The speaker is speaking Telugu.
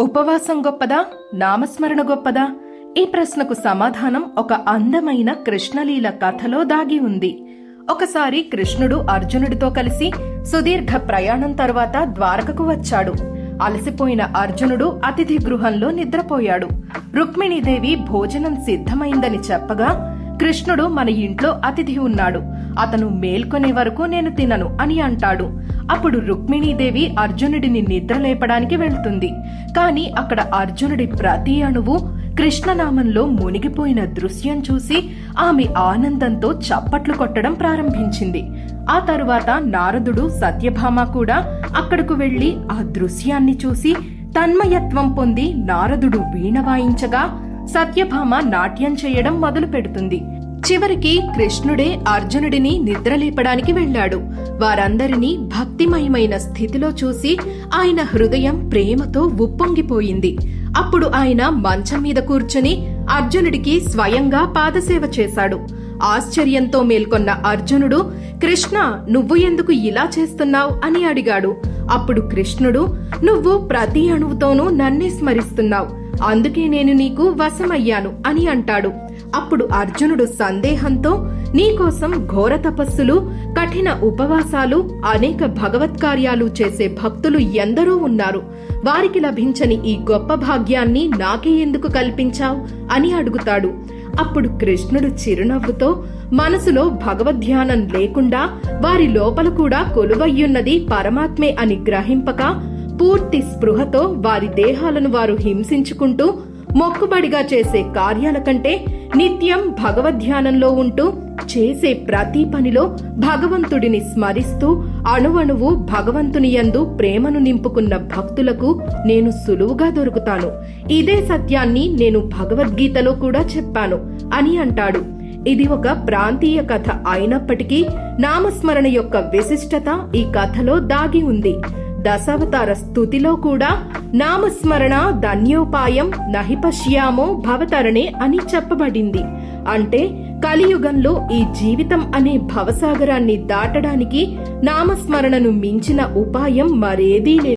ఉపవాసం గొప్పదా? నామస్మరణ గొప్పదా? ఈ ప్రశ్నకు సమాధానం ఒక అందమైన కృష్ణలీల కథలో దాగి ఉంది. ఒకసారి కృష్ణుడు అర్జునుడితో కలిసి సుదీర్ఘ ప్రయాణం తర్వాత ద్వారకకు వచ్చాడు. అలసిపోయిన అర్జునుడు అతిథి గృహంలో నిద్రపోయాడు. రుక్మిణీదేవి భోజనం సిద్ధమైందని చెప్పగా కృష్ణుడు మన ఇంట్లో అతిథి ఉన్నాడు. అతను మేల్కొనే వరకు నేను తినను అని అంటాడు. అప్పుడు రుక్మిణీదేవి అర్జునుడిని నిద్రలేపడానికి వెళ్తుంది. కాని అక్కడ అర్జునుడి ప్రతి అణువు కృష్ణనామంలో మునిగిపోయిన దృశ్యం చూసి ఆమె ఆనందంతో చప్పట్లు కొట్టడం ప్రారంభించింది. ఆ తరువాత నారదుడు సత్యభామ కూడా అక్కడకు వెళ్ళి ఆ దృశ్యాన్ని చూసి తన్మయత్వం పొంది నారదుడు వీణ వాయించగా సత్యభామ నాట్యం చేయడం మొదలు పెడుతుంది చివరికి కృష్ణుడే అర్జునుడిని నిద్రలేపడానికి వెళ్ళాడు. వారందరినీ భక్తిమయమైన స్థితిలో చూసి ఆయన హృదయం ప్రేమతో ఉప్పొంగిపోయింది. అప్పుడు ఆయన మంచం మీద కూర్చుని అర్జునుడికి స్వయంగా పాదసేవ చేశాడు. ఆశ్చర్యంతో మేల్కొన్న అర్జునుడు కృష్ణ నువ్వు ఎందుకు ఇలా చేస్తున్నావు? అని అడిగాడు. అప్పుడు కృష్ణుడు నువ్వు ప్రతి అణువుతోనూ నన్నే స్మరిస్తున్నావు. అందుకే నేను నీకు వశమయ్యాను అని అంటాడు. అప్పుడు అర్జునుడు సందేహంతో నీకోసం ఘోర తపస్సులు కఠిన ఉపవాసాలు అనేక భగవత్కార్యాలు చేసే భక్తులు ఎందరో ఉన్నారు. వారికి లభించని ఈ గొప్ప భాగ్యాన్ని నాకే ఎందుకు కల్పించావు? అని అడుగుతాడు. అప్పుడు కృష్ణుడు చిరునవ్వుతో మనసులో భగవద్ధ్యానం లేకుండా వారి లోపల కూడా కొలువయ్యున్నది పరమాత్మే అని గ్రహింపక పూర్తి స్పృహతో వారి దేహాలను వారు హింసించుకుంటూ మొక్కుబడిగా చేసే కార్యాల కంటే నిత్యం భగవద్ధ్యానంలో ఉంటూ చేసే ప్రతి పనిలో భగవంతుడిని స్మరిస్తూ అణువణువు భగవంతుని యందు ప్రేమను నింపుకున్న భక్తులకు నేను సులువుగా దొరుకుతాను. ఇదే సత్యాన్ని నేను భగవద్గీతలో కూడా చెప్పాను అని అంటాడు. ఇది ఒక ప్రాంతీయ కథ అయినప్పటికీ నామస్మరణ యొక్క విశిష్టత ఈ కథలో దాగి ఉంది. దశావతార స్థుతిలో కూడా నామస్మరణ ధన్యోపాయం నహిపశ్యామో భవతరణే అని చెప్పబడింది. అంటే కలియుగంలో ఈ జీవితం అనే భవసాగరాన్ని దాటడానికి నామస్మరణను మించిన ఉపాయం మరేదీ లేదు.